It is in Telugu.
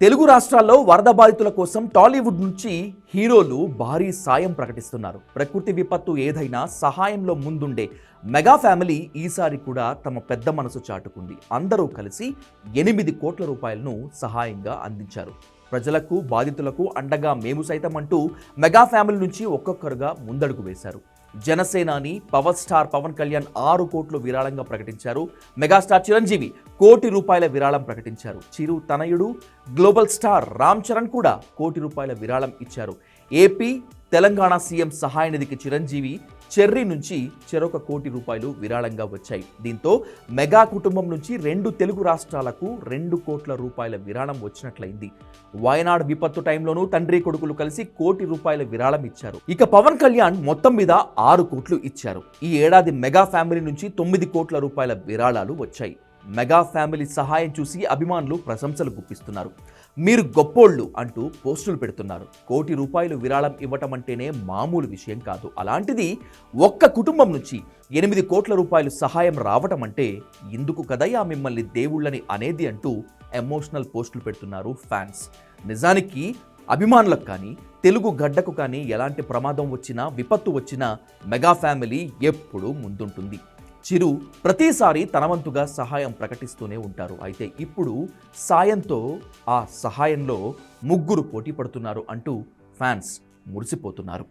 తెలుగు రాష్ట్రాల్లో వరద బాధితుల కోసం టాలీవుడ్ నుంచి హీరోలు భారీ సాయం ప్రకటిస్తున్నారు. ప్రకృతి విపత్తు ఏదైనా సహాయంలో ముందుండే మెగా ఫ్యామిలీ ఈసారి కూడా తమ పెద్ద మనసు చాటుకుంది. అందరూ కలిసి ఎనిమిది కోట్ల రూపాయలను సహాయంగా అందించారు. ప్రజలకు బాధితులకు అండగా మేము సైతం అంటూ మెగా ఫ్యామిలీ నుంచి ఒక్కొక్కరుగా ముందడుగు వేశారు. జనసేనాని పవర్ స్టార్ పవన్ కళ్యాణ్ ఆరు కోట్లు విరాళంగా ప్రకటించారు. మెగాస్టార్ చిరంజీవి కోటి రూపాయల విరాళం ప్రకటించారు. చిరు తనయుడు గ్లోబల్ స్టార్ రామ్ చరణ్ కూడా కోటి రూపాయల విరాళం ఇచ్చారు. ఏపీ తెలంగాణ సీఎం సహాయ నిధికి చిరంజీవి చెర్రీ నుంచి చెరొక కోటి రూపాయలు విరాళంగా వచ్చాయి. దీంతో మెగా కుటుంబం నుంచి రెండు తెలుగు రాష్ట్రాలకు రెండు కోట్ల రూపాయల విరాళం వచ్చినట్లయింది. వయనాడు విపత్తు టైంలోనూ తండ్రి కొడుకులు కలిసి కోటి రూపాయల విరాళం ఇచ్చారు. ఇక పవన్ కళ్యాణ్ మొత్తం మీద ఆరు కోట్లు ఇచ్చారు. ఈ ఏడాది మెగా ఫ్యామిలీ నుంచి తొమ్మిది కోట్ల రూపాయల విరాళాలు వచ్చాయి. మెగా ఫ్యామిలీ సహాయం చూసి అభిమానులు ప్రశంసలు గుప్పిస్తున్నారు. మీరు గొప్పోళ్ళు అంటూ పోస్టులు పెడుతున్నారు. కోటి రూపాయలు విరాళం ఇవ్వటం అంటేనే మామూలు విషయం కాదు. అలాంటిది ఒక్క కుటుంబం నుంచి ఎనిమిది కోట్ల రూపాయలు సహాయం రావటం అంటే ఇందుకు కదయ్యా మిమ్మల్ని దేవుళ్ళని అనేది అంటూ ఎమోషనల్ పోస్టులు పెడుతున్నారు ఫ్యాన్స్. నిజానికి అభిమానులకు కానీ తెలుగు గడ్డకు కానీ ఎలాంటి ప్రమాదం వచ్చినా విపత్తు వచ్చినా మెగా ఫ్యామిలీ ఎప్పుడూ ముందుంటుంది. చిరు ప్రతిసారి తనవంతుగా సహాయం ప్రకటిస్తూనే ఉంటారు. అయితే ఇప్పుడు సాయంతో ఆ సహాయంలో ముగ్గురు పోటీ పడుతున్నారు అంటూ ఫ్యాన్స్ మురిసిపోతున్నారు.